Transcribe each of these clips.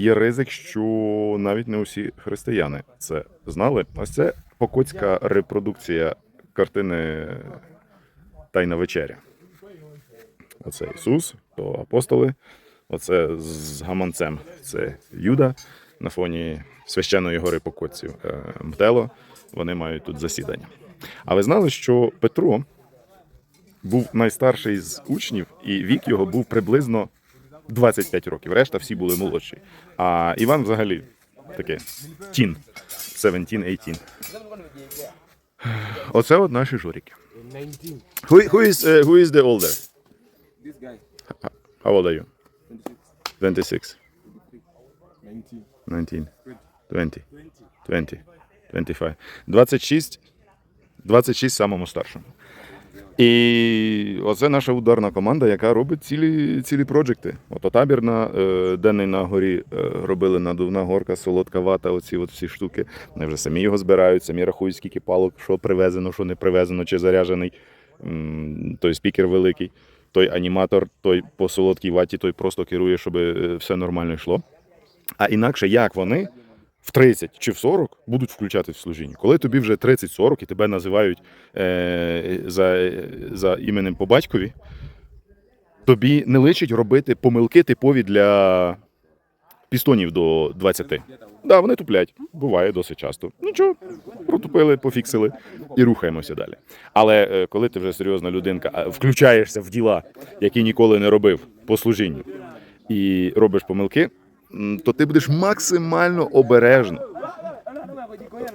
є ризик, що навіть не усі християни це знали. Ось це покотська репродукція картини Тайна вечеря. Оце Ісус, то апостоли, оце з гаманцем. Це Юда на фоні священної гори покотців. Е, Мтело. Вони мають тут засідання. А ви знали, що Петро був найстарший з учнів, і вік його був приблизно 25 років. Решта всі були молодші. А Іван взагалі таке тін. 17-18. Оце от наші журики. 19. Who, who, is, uh, who is the older? This guy, How old are you? 26. 26. 19. 19. 20. 20. 25. 26. 26 самому старшому. І оце наша ударна команда, яка робить цілі, цілі проджекти. Ото табір на е, денний на горі е, робили надувна горка, солодка вата, оці от всі штуки. Вони вже самі його збирають, самі рахують, скільки палок, що привезено, що не привезено, чи заряджений той спікер великий, той аніматор, той по солодкій ваті, той просто керує, щоб е, все нормально йшло. А інакше як вони в 30 чи в 40 будуть включати в служіння? Коли тобі вже 30-40 і тебе називають е, за, за іменем по батькові, тобі не личить робити помилки типові для пістонів до 20. Так, да, вони туплять. Буває досить часто. Нічого, протупили, пофіксили і рухаємося далі. Але е, коли ти вже серйозна людинка, включаєшся в діла, які ніколи не робив по служінню, і робиш помилки, то ти будеш максимально обережно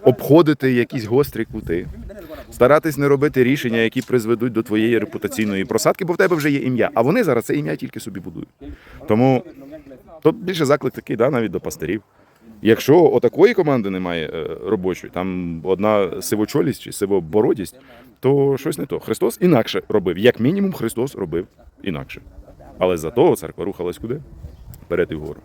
обходити якісь гострі кути, старатись не робити рішення, які призведуть до твоєї репутаційної просадки, бо в тебе вже є ім'я. А вони зараз це ім'я тільки собі будують. Тому то більше заклик такий, да, навіть до пастирів. Якщо отакої команди немає е, робочої, там одна сивочолість чи сивобородість, то щось не то. Христос інакше робив. Як мінімум, Христос робив інакше. Але зато церква рухалась куди? Вперед і вгору.